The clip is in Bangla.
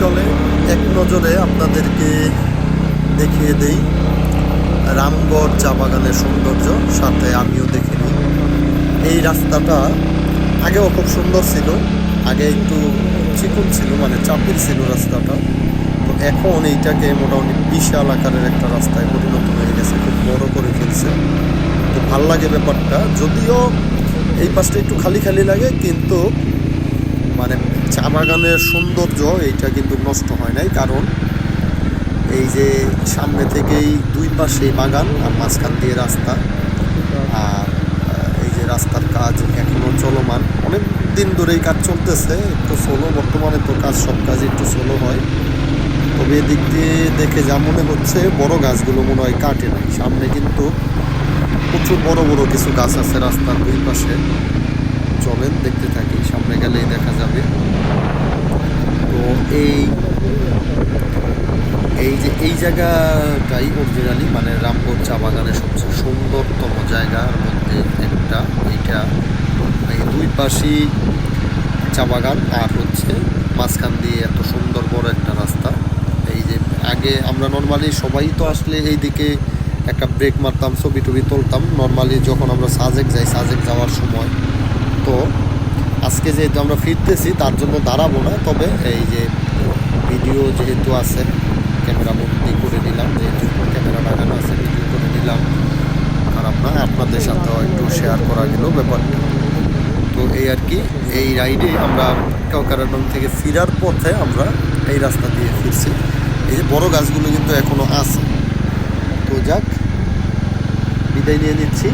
চলে এক নজরে আপনাদেরকে দেখিয়ে দেই। রামগড় চা বাগানের সৌন্দর্য, সাথে আমিও দেখে নিই। এই রাস্তাটা আগেও খুব সুন্দর ছিল, আগে একটু চিকন ছিল মানে চাপের ছিল রাস্তাটা। তো এখন এইটাকে মোটামুটি বিশাল আকারের একটা রাস্তায় পরিণত হয়ে গেছে, খুব বড় করে ফেলছে। তো ভালো লাগে ব্যাপারটা, যদিও এই পাশটা একটু খালি খালি লাগে, কিন্তু মানে চা বাগানের সৌন্দর্য, এইটা কিন্তু নষ্ট হয় নাই। কারণ এই যে সামনে থেকেই দুই পাশে বাগান আর মাঝখান দিয়ে রাস্তা। আর এই যে রাস্তার কাজ এখনও চলমান। অনেক দিন ধরে এই কাজ চলতেছে, একটু সোলো বর্তমানে তো কাজ, সব কাজ একটু সোলো হয়। তবে এদিক দিয়ে দেখে যা মনে হচ্ছে, বড় গাছগুলো মনে হয় কাটে নাই। সামনে কিন্তু প্রচুর বড় বড় কিছু গাছ আছে রাস্তার দুই পাশে। চলেন, দেখতে থাকি, সামনে গেলেই দেখা যাবে। তো এই এই যে, এই জায়গাটাই অরিজিনালি মানে রামপুর চা বাগানের সবচেয়ে সুন্দরতম জায়গার মধ্যে একটা। এইটা এই দুই পাশেই চা বাগান, আর হচ্ছে মাঝখান দিয়ে এত সুন্দর বড় একটা রাস্তা। এই যে, আগে আমরা নর্মালি সবাই তো আসলে এই দিকে একটা ব্রেক মারতাম, ছবি টবি তুলতাম। নর্মালি যখন আমরা সাজেক যাই, সাজেক যাওয়ার সময় তো আজকে যেহেতু আমরা ফিরতেছি, তার জন্য দাঁড়াবো না। তবে এই যে ভিডিও যেহেতু আছে ক্যামেরা বন্দি করে নিলাম, যেহেতু ক্যামেরা লাগানো আছে ভিডিও করে নিলাম। খারাপ না, আপনাদের সাথেও একটু শেয়ার করা গেল ব্যাপারটা। তো এই আর কি, এই রাইডে আমরা কাউকারাডং থেকে ফিরার পথে আমরা এই রাস্তা দিয়ে ফিরছি। এই যে বড় গাছগুলো কিন্তু এখনও আছে। তো যাক, বিদায় নিয়ে নিচ্ছি।